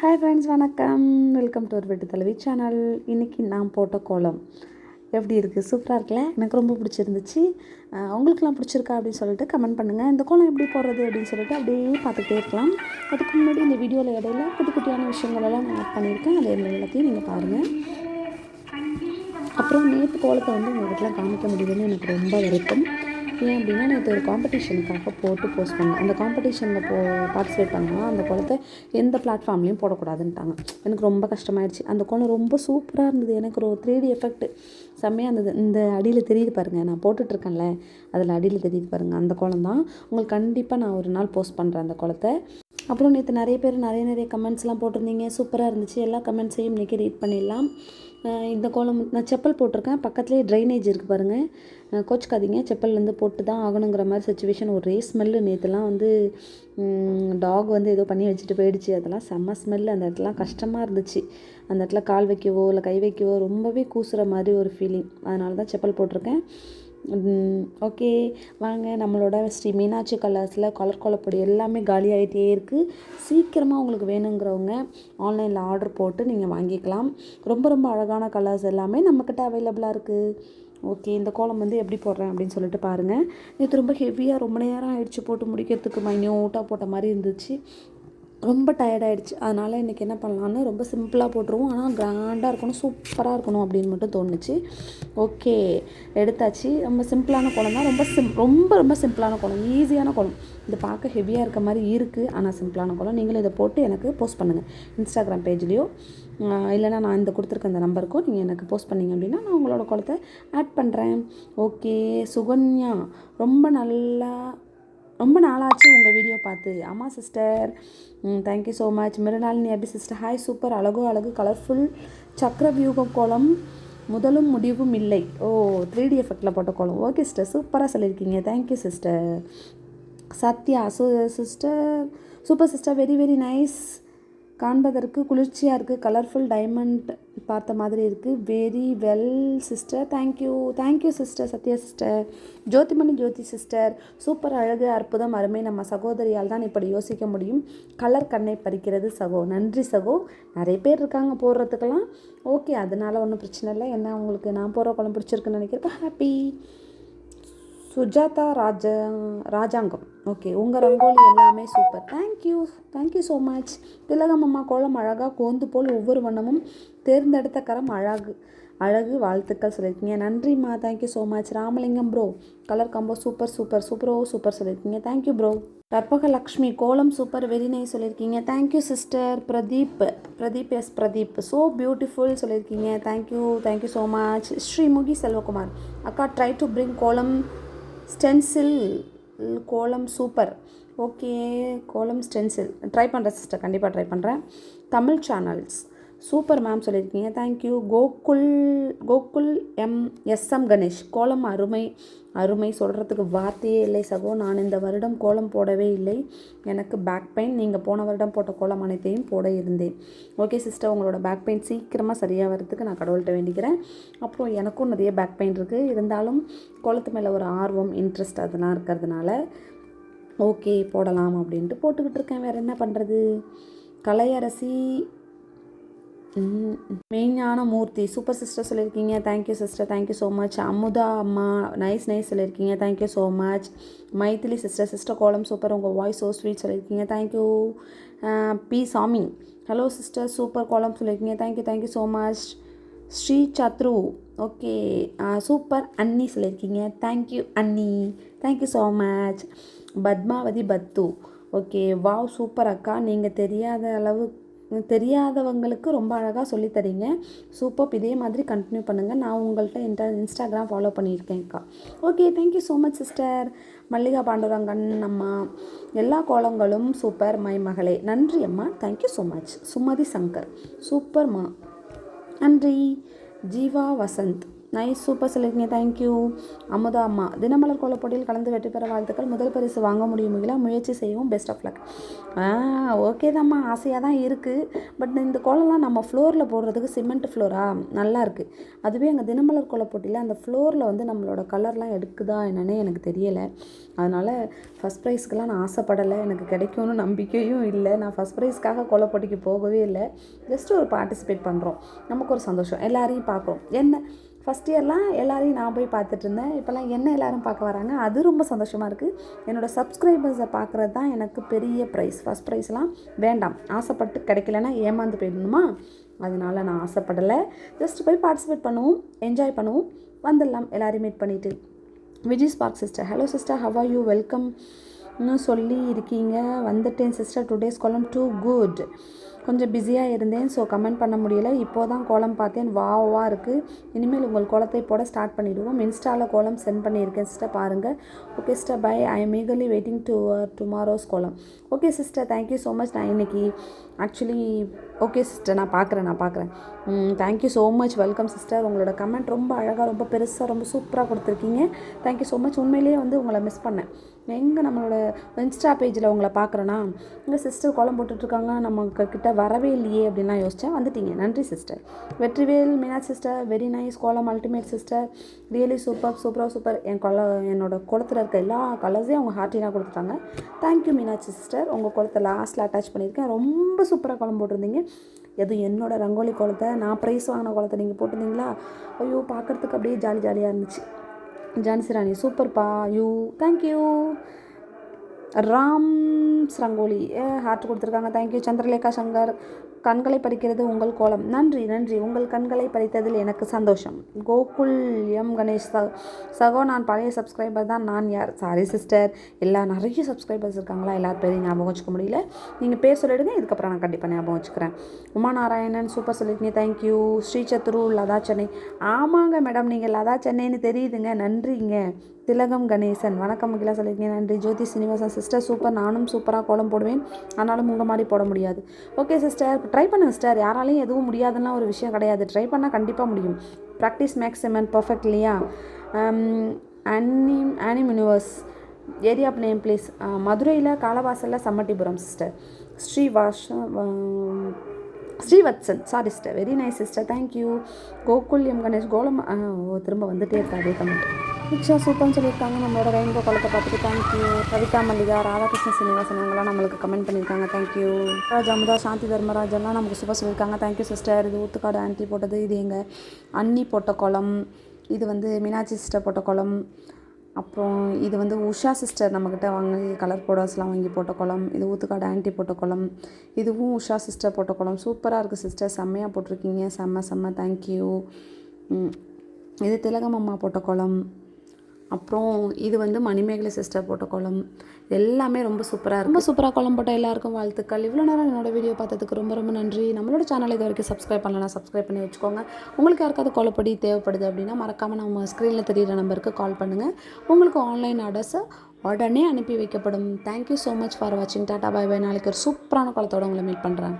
Hi friends வணக்கம். Welcome to ஒரு வெட்டு தலைவி சேனல் இன்றைக்கி நான் போட்ட கோலம் எப்படி இருக்குது சூப்பராக இருக்குல்ல? எனக்கு ரொம்ப பிடிச்சிருந்துச்சு. உங்களுக்குலாம் பிடிச்சிருக்கா அப்படின்னு சொல்லிட்டு கமெண்ட் பண்ணுங்கள் இந்த கோலம் எப்படி போடுறது அப்படின்னு சொல்லிட்டு அப்படியே பார்த்துக்கிட்டே இருக்கலாம். அதுக்கு முன்னாடி இந்த வீடியோவில் இடையில குட்டி குட்டியான விஷயங்களெல்லாம் நான் ஆட் பண்ணியிருக்கேன். அது எல்லாத்தையும் நீங்கள் பாருங்கள் அப்புறம் நேற்று கோலத்தை வந்து உங்கள்கிட்டலாம் காமிக்க முடியுதுன்னு எனக்கு ரொம்ப வருத்தம். ஏன் அப்படின்னா நேற்று ஒரு காம்படிஷனுக்காக போட்டு போஸ்ட் பண்ணேன். அந்த காம்படிஷனில் போ பார்ட்டிசிபேட் பண்ணால் அந்த குளத்தை எந்த பிளாட்ஃபார்ம்லேயும் போடக்கூடாதுன்ட்டாங்க. எனக்கு ரொம்ப கஷ்டமாயிடுச்சு அந்த குளம் ரொம்ப சூப்பராக இருந்தது. எனக்கு ஒரு த்ரீ டி எஃபெக்ட் செம்மையாக இருந்தது. இந்த அடியில் தெரியுது பாருங்கள் நான் போட்டுட்ருக்கேன்ல. அதில் அடியில் தெரியுது பாருங்கள் அந்த குளம் தான். உங்களுக்கு கண்டிப்பாக நான் ஒரு நாள் போஸ்ட் பண்ணுறேன் அந்த குளத்தை. அப்புறம் நேற்று நிறைய பேர் நிறைய நிறைய கமெண்ட்ஸ்லாம் போட்டிருந்தீங்க. சூப்பராக இருந்துச்சு. எல்லா கமெண்ட்ஸையும் இன்றைக்கி ரீட் பண்ணிடலாம். இந்த கோலம் நான் செப்பல் போட்டிருக்கேன். பக்கத்துலேயே ட்ரைனேஜ் இருக்குது பாருங்கள் கோச்சிக்காதீங்க. செப்பல் வந்து போட்டு தான் ஆகணுங்கிற மாதிரி சுச்சுவேஷன் ஒரே ஸ்மெல்லு நேற்றுலாம் வந்து டாக் வந்து ஏதோ பண்ணி வச்சுட்டு போயிடுச்சு. அதெல்லாம் செம்ம ஸ்மெல்லு அந்த இடத்துலாம் கஷ்டமாக இருந்துச்சு. அந்த இடத்துல கால் வைக்கவோ இல்லை கை வைக்கவோ ரொம்பவே கூசுகிற மாதிரி ஒரு ஃபீலிங் அதனால தான் செப்பல் போட்டிருக்கேன். ஓகே வாங்க நம்மளோட ஸ்ரீ மீனாட்சி கலர்ஸில் கலர் கொலப்பொடி எல்லாமே காலி ஆகிட்டே இருக்குது சீக்கிரமாக உங்களுக்கு வேணுங்கிறவங்க ஆன்லைனில் ஆர்டர் போட்டு நீங்கள் வாங்கிக்கலாம். ரொம்ப ரொம்ப அழகான கலர்ஸ் எல்லாமே நம்மக்கிட்ட அவைலபிளாக இருக்குது ஓகே இந்த கோலம் வந்து எப்படி போடுறேன் அப்படின்னு சொல்லிட்டு பாருங்கள் நேற்று ரொம்ப ஹெவியாக ரொம்ப நேரம் ஆயிடுச்சு போட்டு முடிக்கிறதுக்கு. மைனியூட்டாக போட்ட மாதிரி இருந்துச்சு. ரொம்ப டயர்டாயிடுச்சு அதனால் இன்றைக்கி என்ன பண்ணலான்னு ரொம்ப சிம்பிளாக போட்டுருவோம். ஆனால் கிராண்டாக இருக்கணும் சூப்பராக இருக்கணும் அப்படின்னு மட்டும் தோணுச்சு. ஓகே எடுத்தாச்சு. ரொம்ப சிம்பிளான குளம் தான். ரொம்ப சிம் ரொம்ப ரொம்ப சிம்பிளான குளம் ஈஸியான குளம் இது பார்க்க ஹெவியாக இருக்க மாதிரி இருக்குது ஆனால் சிம்பிளான குளம் நீங்களும் இதை போட்டு எனக்கு போஸ்ட் பண்ணுங்கள் இன்ஸ்டாகிராம் பேஜ்லேயோ இல்லைனா நான் இந்த கொடுத்துருக்க அந்த நம்பருக்கும் நீங்கள் எனக்கு போஸ்ட் பண்ணீங்க அப்படின்னா நான் உங்களோட குளத்தை ஆட் பண்ணுறேன் ஓகே சுகன்யா ரொம்ப நல்லா ரொம்ப நாளாச்சு உங்கள் வீடியோ பார்த்து. ஆமாம் sister thank you so much Mrunalini Abhi sister hi super அழகோ அழகு கலர்ஃபுல் சக்கர வியூக கோலம். முதலும் முடிவும் இல்லை. ஓ த்ரீ டி எஃபெக்டில் போட்ட கோலம். ஓகே சிஸ்டர் சூப்பராக சொல்லியிருக்கீங்க. தேங்க்யூ சிஸ்டர் சத்யா சு sister super sister very very nice காண்பதற்கு குளிர்ச்சியாக இருக்குது கலர்ஃபுல் டைமண்ட் பார்த்த மாதிரி இருக்குது very well sister thank you thank you sister Sathya sister Jothimani Jothi sister super அழகு அற்புதம் அருமை நம்ம சகோதரியால் தான் இப்படி யோசிக்க முடியும். கலர் கண்ணை பறிக்கிறது சகோ. நன்றி சகோ. நிறைய பேர் இருக்காங்க போடுறதுக்கெல்லாம். ஓகே அதனால் ஒன்றும் பிரச்சனை இல்லை. என்ன உங்களுக்கு நான் போகிற குழம்பு பிடிச்சிருக்குன்னு நினைக்கிறப்ப ஹாப்பி சுஜாதா ராஜ ராஜாங்கம். ஓகே உங்கள் ரங்கோலி எல்லாமே super thank you thank you so much Thilagam அம்மா கோலம் அழகாக கோந்து போல் ஒவ்வொரு வண்ணமும் தேர்ந்தெடுத்த கரம் அழகு அழகு வாழ்த்துக்கள் சொல்லியிருக்கீங்க. நன்றிம்மா thank you so much Ramalingam bro colour combo super super சூப்பரோ super சொல்லியிருக்கீங்க. தேங்க்யூ ப்ரோ கற்பகலக்ஷ்மி கோலம் சூப்பர் வெரி நைஸ் சொல்லியிருக்கீங்க. Thank you sister Pradeep Pradeep S Pradeep. So beautiful சொல்லியிருக்கீங்க. Thank you thank you so much Srimukhi Selvakumar அக்கா try to bring கோலம் stencil கோலம் super. Okay கோலம் stencil. Try பண்ணுறேன் sister கண்டிப்பாக try பண்ணுறேன் தமிழ் சேனல்ஸ் சூப்பர் மேம் சொல்லியிருக்கீங்க. Thank you Gokul Gokul M SM Ganesh. கோலம் அருமை அருமை. சொல்கிறதுக்கு வார்த்தையே இல்லை சகோ. நான் இந்த வருடம் கோலம் போடவே இல்லை. எனக்கு பேக் பெயின் நீங்கள் போன வருடம் போட்ட கோலம் அனைத்தையும் போட இருந்தேன். ஓகே சிஸ்டர் உங்களோட பேக் பெயின் சீக்கிரமாக சரியாக வரதுக்கு நான் கடவுள்கிட்ட வேண்டிக்கிறேன். அப்புறம் எனக்கும் நிறைய பேக் பெயின் இருக்குது இருந்தாலும் கோலத்து மேலே ஒரு ஆர்வம் இன்ட்ரெஸ்ட் அதெல்லாம் இருக்கிறதுனால ஓகே போடலாம் அப்படின்ட்டு போட்டுக்கிட்டு இருக்கேன். வேறு என்ன பண்ணுறது கலையரசி மெய்ஞான மூர்த்தி சூப்பர் சிஸ்டர் சொல்லியிருக்கீங்க. Thank you sister thank you so much Amudha அம்மா நைஸ் நைஸ் சொல்லியிருக்கீங்க. Thank you so much Maithili sister sister கோலம் சூப்பர் உங்கள் வாய்ஸ் ஸோ ஸ்வீட் சொல்லியிருக்கீங்க. Thank you P Sami. Hello sister super கோலம் சொல்லியிருக்கீங்க. Thank you thank you so much Sri Sathru. Okay super அன்னி சொல்லியிருக்கீங்க. Thank you Annie. Thank you so much Padmavathi Pathu. Okay wow super அக்கா. நீங்கள் தெரியாத அளவு தெரியாதவங்களுக்கு ரொம்ப அழகாக சொல்லித் தரீங்க. சூப்பர் இதே மாதிரி கண்டினியூ பண்ணுங்கள் நான் உங்கள்கிட்ட இன்டா Instagram follow பண்ணியிருக்கேன்க்கா okay thank you so much sister Mallika Pandurangan அம்மா. எல்லா கோலங்களும் சூப்பர் மை மகளே. நன்றி அம்மா. Thank you so much Sumathi Shankar. சூப்பர்மா நன்றி. ஜீவா வசந்த். நைஸ் சூப்பர் சொல்லியிருக்கீங்க தேங்க்யூ அமுதா அம்மா தினமலர் கோலப்போட்டியில் கலந்து வெற்றி பெற வாழ்த்துக்கள். முதல் பரிசு வாங்க முடியுமில்ல முயற்சி செய்யவும் பெஸ்ட் ஆஃப் லக் ஓகே தான்மா ஆசையாக தான் இருக்குது பட் இந்த கோலம்லாம் நம்ம ஃப்ளோரில் போடுறதுக்கு சிமெண்ட் ஃப்ளோரா நல்லா இருக்குது அதுவே எங்கள் தினமலர் கோலப்போட்டியில் அந்த ஃப்ளோரில் வந்து நம்மளோட கலர்லாம் எடுக்குதா என்னன்னு எனக்கு தெரியலை. அதனால் ஃபஸ்ட் ப்ரைஸ்க்கெலாம் நான் ஆசைப்படலை. எனக்கு கிடைக்கும்னு நம்பிக்கையும் இல்லை. நான் ஃபஸ்ட் ப்ரைஸ்க்காக கோலப்போட்டிக்கு போகவே இல்லை. ஜஸ்ட் ஒரு பார்ட்டிசிபேட் பண்ணுறோம் நமக்கு ஒரு சந்தோஷம். எல்லாரையும் பார்க்குறோம். என்ன? ஃபஸ்ட் இயர்லாம் எல்லாரையும் நான் போய் பார்த்துட்டு இருந்தேன் இப்போல்லாம் என்ன எல்லாரும் பார்க்க வராங்க? அது ரொம்ப சந்தோஷமாக இருக்குது என்னோடய சப்ஸ்கிரைபர்ஸை பார்க்குறது தான் எனக்கு பெரிய ப்ரைஸ் ஃபஸ்ட் ப்ரைஸ்லாம் வேண்டாம். ஆசைப்பட்டு கிடைக்கலன்னா ஏமாந்து போயிடணுமா? அதனால நான் ஆசைப்படலை. ஜஸ்ட் போய் பார்ட்டிசிபேட் பண்ணுவோம். என்ஜாய் பண்ணுவோம். வந்துடலாம் எல்லோரையும் மீட் பண்ணிவிட்டு Vijay spark sister hello sister how are you welcome சொல்லி இருக்கீங்க. வந்துட்டேன் சிஸ்டர் டுடேஸ் கோலம் டூ குட் கொஞ்சம் பிஸியாக இருந்தேன். ஸோ கமெண்ட் பண்ண முடியல. இப்போ தான் கோலம் பார்த்தேன். வாவாக இருக்குது இனிமேல் உங்கள் கோலத்தை போட ஸ்டார்ட் பண்ணிவிடுவோம் இன்ஸ்டாவில் கோலம் சென்ட் பண்ணியிருக்கேன் சிஸ்டர் பாருங்கள் okay sister bye I am eagerly waiting to tomorrow's கோலம். Okay sister thank you so much நான் இன்னைக்கு ஆக்சுவலி ஓகே சிஸ்டர் நான் பார்க்குறேன் நான் பார்க்குறேன். Thank you so much welcome sister உங்களோட கமெண்ட் ரொம்ப அழகாக ரொம்ப பெருசாக ரொம்ப சூப்பராக கொடுத்துருக்கீங்க. தேங்க்யூ ஸோ மச் உண்மையிலேயே வந்து உங்களை மிஸ் பண்ணேன். எங்கே நம்மளோட இன்ஸ்டா பேஜில் உங்களை பார்க்குறேன்னா எங்கள் சிஸ்டர் கோலம் போட்டுட்ருக்காங்க நம்ம கிட்ட வரவே இல்லையே அப்படின்லாம் யோசித்தேன் வந்துட்டீங்க. நன்றி sister Vetrivel Meenakshi sister very nice கோலம் அல்டிமேட் சிஸ்டர் ரியலி சூப்பர் சூப்பராக சூப்பர் என் கொல என்னோட குளத்தில் இருக்க எல்லா கலர்ஸையும் அவங்க ஹார்ட்டினாக கொடுத்துட்டாங்க. தேங்க்யூ மீனாட்சி சிஸ்டர் உங்கள் குளத்தை லாஸ்ட்டில் அட்டாச் பண்ணியிருக்கேன். ரொம்ப சூப்பராக கோலம் போட்டிருந்தீங்க. எது என்னோடய ரங்கோலி குளத்தை நான் ப்ரைஸ் வாங்கின குளத்தை நீங்கள் போட்டிருந்தீங்களா? ஐயோ பார்க்குறதுக்கு அப்படியே ஜாலி ஜாலியாக இருந்துச்சு. ஜான்சி ராணி சூப்பர்ப்பா you thank you Ram rangoli heart கொடுத்துருக்காங்க. தேங்க்யூ சந்திரலேகா சங்கர் கண்களை பறிக்கிறது உங்கள் கோலம். நன்றி நன்றி. உங்கள் கண்களை பறித்ததில் எனக்கு சந்தோஷம். கோகுல் எம். கணேஷ் ச சகோ நான் பழைய சப்ஸ்கிரைபர் தான். நான் யார்? சாரி சிஸ்டர் எல்லா நிறைய சப்ஸ்கிரைபர்ஸ் இருக்காங்களா? எல்லார் பேரையும் ஞாபகம் வச்சுக்க முடியல. நீங்கள் பேர் சொல்லிவிடுங்க இதுக்கப்புறம் நான் கண்டிப்பாக ஞாபகம் வச்சுக்கிறேன். உமா நாராயணன் சூப்பர் சொல்லியிருக்கீங்க தேங்க்யூ ஸ்ரீ சத்ரு லதா சென்னை. ஆமாங்க மேடம் நீங்கள் லதா சென்னைன்னு தெரியுதுங்க. நன்றிங்க. திலகம் கணேசன். வணக்கம் மகிழா சொல்லியிருக்கீங்க நன்றி. ஜோதி சீனிவாசன் சிஸ்டர் சூப்பர் நானும் சூப்பராக கோலம் போடுவேன். ஆனாலும் உங்கள் மாதிரி போட முடியாது. ஓகே சிஸ்டர் ட்ரை பண்ணுங்க சிஸ்டர் யாராலையும் எதுவும் முடியாதுன்னா ஒரு விஷயம் கிடையாது. ட்ரை பண்ணால் கண்டிப்பாக முடியும். Practice makes a man perfect இல்லையா? Um, அனி anime universe area name place uh, மதுரையில் காலவாசலில் சம்மட்டிபுரம் சிஸ்டர் ஸ்ரீவாஷ uh, um, Srivatsan. Sorry sister very nice sister thank you Gokulam Ganesh கோலம் திரும்ப வந்துட்டே இருக்கா அதே கமெண்ட் ரிக்ஷா சூப்பர்னு சொல்லியிருக்காங்க. நம்மளோட ரெயின்போ குளத்தை பார்த்துட்டு தேங்க்யூ கவிதா மல்லிகா ராதாகிருஷ்ண சீனிவாசன் இவங்கெல்லாம் நம்மளுக்கு கமெண்ட் பண்ணியிருக்காங்க. தேங்க்யூ ராஜ் அமுதா சாந்தி தர்மராஜ் எல்லாம் நமக்கு சூப்பர் சொல்லியிருக்காங்க. தேங்க்யூ சிஸ்டர் இது ஊத்துக்காடு ஆன்ட்டி போட்டது இது எங்கள் அன்னி போட்ட குளம் இது வந்து மீனாட்சி சிஸ்டர் போட்ட குளம் அப்புறம் இது வந்து உஷா சிஸ்டர் நம்மக்கிட்ட வாங்கி கலர் பவுடர்ஸ்லாம் வாங்கி போட்ட குளம் இது ஊத்துக்காடு ஆன்டி போட்ட குளம் இதுவும் உஷா சிஸ்டர் போட்ட குளம். சூப்பராக இருக்குது சிஸ்டர் செம்மையாக போட்டிருக்கீங்க. செம்ம செம்ம. தேங்க்யூ இது திலகம் அம்மா போட்ட குளம். அப்புறம் இது வந்து மணிமேகலை சிஸ்டர் போட்ட குளம் எல்லாமே ரொம்ப சூப்பராக இருக்கும் ரொம்ப சூப்பராக குளம் போட்ட எல்லாருக்கும் வாழ்த்துக்கள். இவ்வளோ நேரம் என்னோட வீடியோ பார்த்ததுக்கு ரொம்ப ரொம்ப நன்றி. நம்மளோட சேனல் இது வரைக்கும் சப்ஸ்கிரைப் பண்ணலன்னா சப்ஸ்கிரைப் பண்ணி வச்சுக்கோங்க. உங்களுக்கு யாருக்காவது குளப்படி தேவைப்படுது அப்படின்னா மறக்காமல் நம்ம ஸ்க்ரீனில் தெரியிற நம்பருக்கு கால் பண்ணுங்கள் உங்களுக்கு ஆன்லைன் ஆர்டர்ஸை உடனே அனுப்பி வைக்கப்படும். Thank you so much for வாட்சிங் டாட்டா பாய் பாய் நாளைக்கு ஒரு சூப்பரான குளத்தோட உங்களை மீட் பண்ணுறேன்